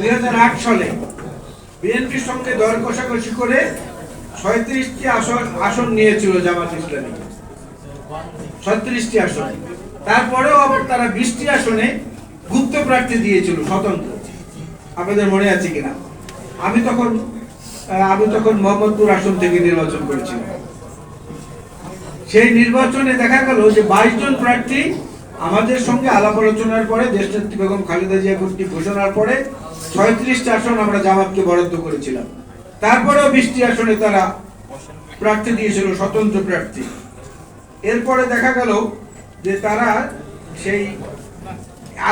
দুই সালে বিএনপির সঙ্গে দর কষাকষি করে ছয়ত্রিশটি আসন আসন নিয়েছিল জামাত ইসলামী। আসনে। তারপরেও আবার তারা বিশটি আসনে গুপ্ত প্রার্থী দিয়েছিল, স্বতন্ত্র। আপনাদের মনে আছে কিনা? আমি তখন আমি তখন মোহাম্মদপুর আসন থেকে নির্বাচন করেছিলাম। সেই নির্বাচনে দেখা গেল যে বাইশ জন প্রার্থী আমাদের সঙ্গে আলাপ আলোচনার পরে দেশনেত্রী বেগম খালেদা জিয়া কর্তৃক ঘোষণার পরে ছয়ত্রিশটি আসন আমরা জামাতকে বরাদ্দ করেছিলাম। তারপরেও বিশটি আসনে তারা প্রার্থী দিয়েছিল, স্বতন্ত্র প্রার্থী। এরপরে দেখা গেল যে তারা সেই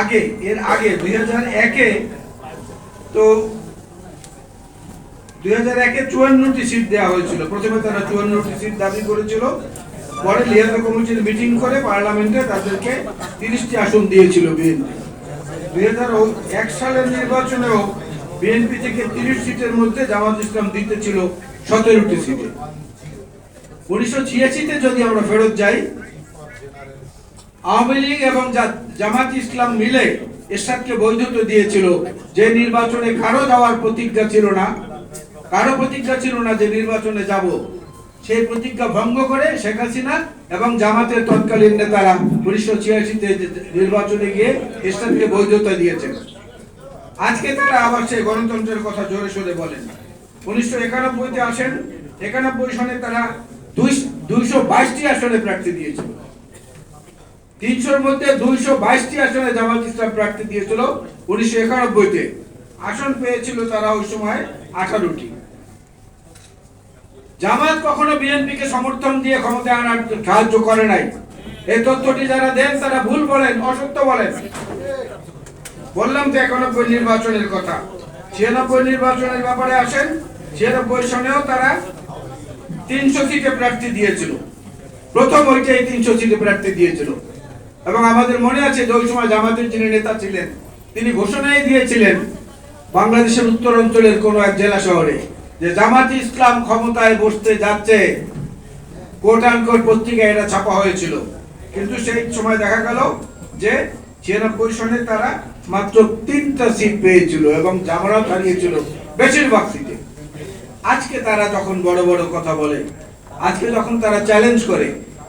আগে, এর আগে, দুই হাজার একে তো দুই হাজার একে চুয়ান্নটি সিট দেওয়া হয়েছিল। প্রথমে তারা চুয়ান্নটি সিট দাবি করেছিল। পরে লিয়াজা কমিটির মিটিং করে পার্লামেন্টে তাদেরকে তিরিশটি আসন দিয়েছিল বিএনপি। দুই হাজার এক সালের নির্বাচনেও বিএনপি থেকে তিরিশ সিটের মধ্যে জামাত ইসলাম দিতে ছিল সতেরোটি সিটে। উনিশশো ছিয়াশিতে যদি আমরা ফেরত যাই, আওয়ামী লীগ এবং জামাত ইসলাম মিলে এরশাদকে বৈধতা দিয়েছিল। যে নির্বাচনে কারও যাওয়ার প্রতিজ্ঞা ছিল না, কারও প্রতিজ্ঞা ছিল না যে নির্বাচনে যাব। সেই প্রতিজ্ঞা ভঙ্গ করে শেখ হাসিনা এবং জামাতের তৎকালীন নেতারা উনিশশো ছিয়াশিতে নির্বাচনে গিয়ে এরশাদকে বৈধতা দিয়েছেন। আজকে তারা আবার সেই গণতন্ত্রের কথা জোরে সোরে বলেন। উনিশশো একানব্বইতে আসেন, একানব্বই সনে তারা দুইশো বাইশটি আসনে প্রার্থী দিয়েছিল। তিনশোর মধ্যে দুইশো বাইশটি আসনে জামাত ইসলাম প্রার্থী দিয়েছিল উনিশশো একানব্বইতে। আসন পেয়েছিল তারা ওই সময় আঠারোটি। জামাত কখনো বিএনপিকে সমর্থন দিয়ে ক্ষমতায় আনার সাহায্য করে নাই। এই তথ্যটি যারা দেন, তারা ভুল বলেন, অসত্য বলেন। বললাম তো একানব্বই নির্বাচনের কথা। ছিয়ানব্বই নির্বাচনের ব্যাপারে আসেন, ছিয়ানব্বই সনেও তারা তিনশো সিটে প্রার্থী দিয়েছিল। প্রথম ওইটাই তিনশো সিটে প্রার্থী দিয়েছিল। এবং আমাদের মনে আছে যে ওই সময় জামাতের যিনি নেতা ছিলেন, তিনি ঘোষণাই দিয়েছিলেন, বাংলাদেশের উত্তর অঞ্চলের কোন এক জেলা শহরে। যে জামাত ইসলাম ক্ষমতায় বসতে যাচ্ছে কোট আনকোট পত্রিকায় এটা ছাপা হয়েছিল। কিন্তু সেই সময় দেখা গেল যে ছিয়ানব্বই সনে তারা মাত্র তিনটা সিট পেয়েছিল এবং জামানত হারিয়েছিল বেশিরভাগ সিটে আজকে তারা যখন বড় বড় কথা বলে, আজকে যখন তারা চ্যালেঞ্জ করে,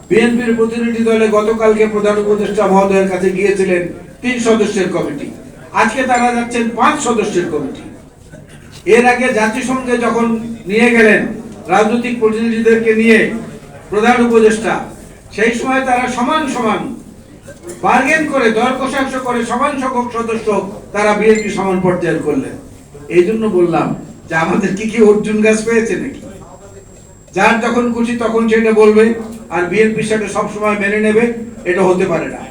বিএনপির প্রতিনিধি দলে গতকালকে প্রধান উপদেষ্টা মহোদয়ের কাছে গিয়েছিলেন তিন সদস্যের কমিটি। আজকে তারা যাচ্ছেন পাঁচ সদস্যের কমিটি। এর আগে জাতিসংঘে যখন নিয়ে গেলেন রাজনৈতিক প্রতিনিধিদেরকে নিয়ে প্রধান উপদেষ্টা, সেই সময় তারা সমান সমান বার্গেন করে, দর কষাকষ করে সমান সংখ্যক সদস্য তারা বিএনপি সমান পর্যায়ের করলেন। এই জন্য বললাম যে আমাদের কি কি অর্জুন গাছ পেয়েছে নাকি? যার যখন খুশি তখন সেটা বলবে, আর বিএনপির সাথে সবসময় মেনে নেবে, এটা হতে পারে না।